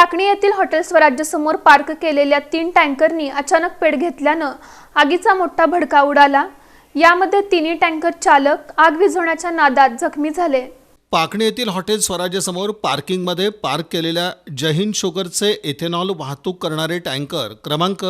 पाकणी येथील hotel स्वराज्यसमोर park केलेल्या तीन टँकरनी अचानक पेट घेतल्यानं आगीचा मोठा भडका उडाला. यामध्ये तिन्ही टँकर चालक आग विझवण्याच्या नादात जखमी झाले. पाकणी येथील हॉटेल स्वराज्यासमोर पार्किंगमध्ये पार्क केलेल्या जहीन शुगरचे इथेनॉल वाहतूक करणारे टँकर क्रमांक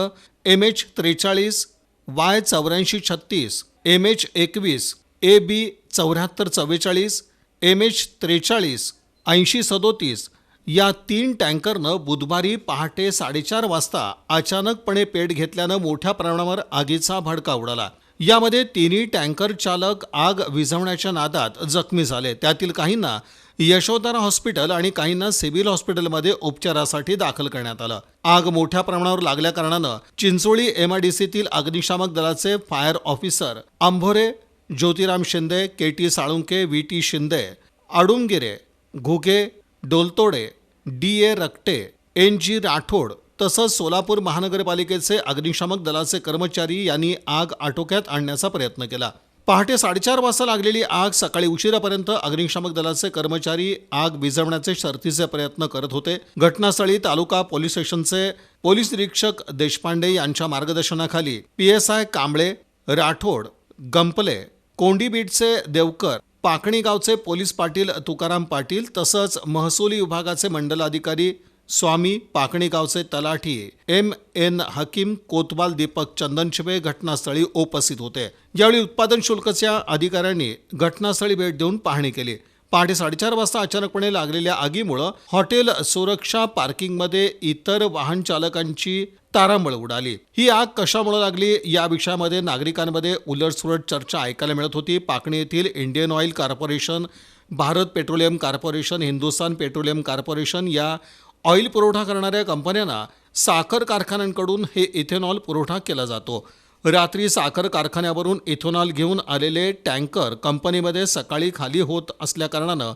एम एच त्रेचाळीस वाय चौऱ्याऐंशी छत्तीस एम एच एकवीस ए बी चौऱ्याहत्तर चव्वेचाळीस एम एच त्रेचाळीस ऐंशी सदोतीस या तीन टँकरनं बुधवारी पहाटे साडेचार वाजता अचानकपणे पेट घेतल्यानं मोठ्या प्रमाणावर आगीचा भडका उडाला. यामध्ये तिन्ही टँकर चालक आग विझवण्याच्या नादात जखमी झाले. त्यातील काहींना यशोधरा हॉस्पिटल आणि काहींना सिव्हिल हॉस्पिटलमध्ये उपचारासाठी दाखल करण्यात आलं. आग मोठ्या प्रमाणावर लागल्या कारणानं चिंचोळी एमआयडीसीतील अग्निशामक दलाचे fire officer Ambhore Jyotiram Shinde K T Salunke V T Shinde Adungire Ghuge Doltode D A Rakte N G Rathod तसंच सोलापूर महानगरपालिकेचे अग्निशामक दलाचे कर्मचारी यांनी आग आटोक्यात आणण्याचा प्रयत्न केला. पहाटे साडेचार वाजता लागलेली आग सकाळी उशिरापर्यंत अग्निशामक दलाचे कर्मचारी आग विझवण्याचे शर्तीचे प्रयत्न करत होते. घटनास्थळी तालुका पोलीस स्टेशनचे पोलीस निरीक्षक देशपांडे यांच्या मार्गदर्शनाखाली P S I Kamble Rathod Gampale कोंडीबीटचे Devkar पाकणी गावचे पोलीस पाटील तुकाराम पाटील तसंच महसुली विभागाचे मंडलाधिकारी स्वामी पाकणी गावचे तलाठी एम एन हकीम कोतवाल दीपक चंदनशिवे घटनास्थळी उपस्थित होते. यावेळी उत्पादन शुल्कच्या अधिकाऱ्यांनी घटनास्थळी भेट देऊन पाहणी केली. पहाटे साडेचार वाजता अचानकपणे लागलेल्या आगीमुळं हॉटेल सुरक्षा पार्किंगमध्ये इतर वाहन चालकांची तारांबळ उडाली. ही आग कशामुळे लागली या विषयामध्ये नागरिकांमध्ये उलटसुलट चर्चा ऐकायला मिळत होती. पाकणी येथील Indian oil corporation Bharat petroleum corporation Hindustan petroleum corporation या ऑइल पुरवठा करणाऱ्या कंपन्यांना साखर कारखान्यांकडून हे इथेनॉल पुरवठा केला जातो. रात्री साखर कारखान्यावरून इथेनॉल घेऊन आलेले टँकर कंपनीमध्ये सकाळी खाली होत असल्याकारणानं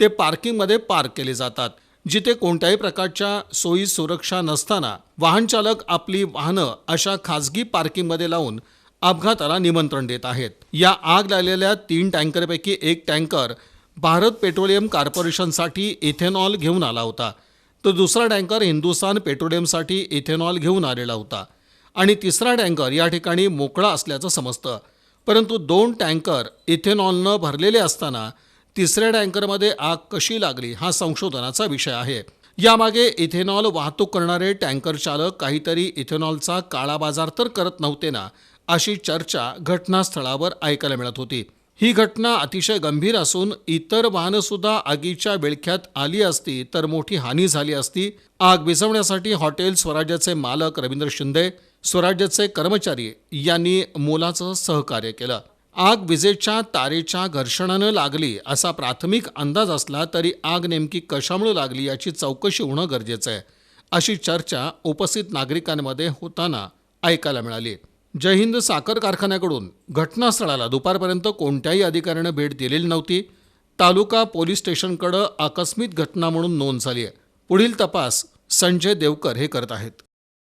ते पार्किंगमध्ये पार्क केले जातात जिथे कोणत्याही प्रकारच्या सोयी सुरक्षा नसताना वाहनचालक आपली वाहनं अशा खाजगी पार्किंगमध्ये लावून अपघाताला निमंत्रण देत आहेत. या आग लागलेल्या तीन टँकरपैकी एक टँकर भारत पेट्रोलियम कॉर्पोरेशनसाठी इथेनॉल घेऊन आला होता. तर दुसरा टँकर हिंदुस्थान पेट्रोलियमसाठी इथेनॉल घेऊन आलेला होता. आणि तिसरा टँकर या ठिकाणी मोकळा असल्याचं समजतं. परंतु दोन टँकर इथेनॉलनं भरलेले असताना तिसऱ्या टँकरमध्ये आग कशी लागली हा संशोधनाचा विषय आहे. यामागे इथेनॉल वाहतूक करणारे टँकर चालक काहीतरी इथेनॉलचा काळा बाजार तर करत नव्हते ना अशी चर्चा घटनास्थळावर ऐकायला मिळत होती. ही घटना अतिशय गंभीर असून इतर वाहनंसुद्धा आगीच्या विळख्यात आली असती तर मोठी हानी झाली असती. आग विझवण्यासाठी हॉटेल स्वराज्याचे मालक रवींद्र शिंदे स्वराज्याचे कर्मचारी यांनी मोलाचं सहकार्य केलं. आग विजेच्या तारेच्या घर्षणानं लागली असा प्राथमिक अंदाज असला तरी आग नेमकी कशामुळे लागली याची चौकशी होणं गरजेचं आहे अशी चर्चा उपस्थित नागरिकांमध्ये होताना ऐकायला मिळाली. जय हिंद साखर कारखान्याकडून घटनास्थळाला दुपारपर्यंत कोणत्याही अधिकाऱ्यानं भेट दिलेली नव्हती. तालुका पोलीस स्टेशनकडं आकस्मिक घटना म्हणून नोंद झाली आहे. पुढील तपास संजय देवकर हे करत आहेत.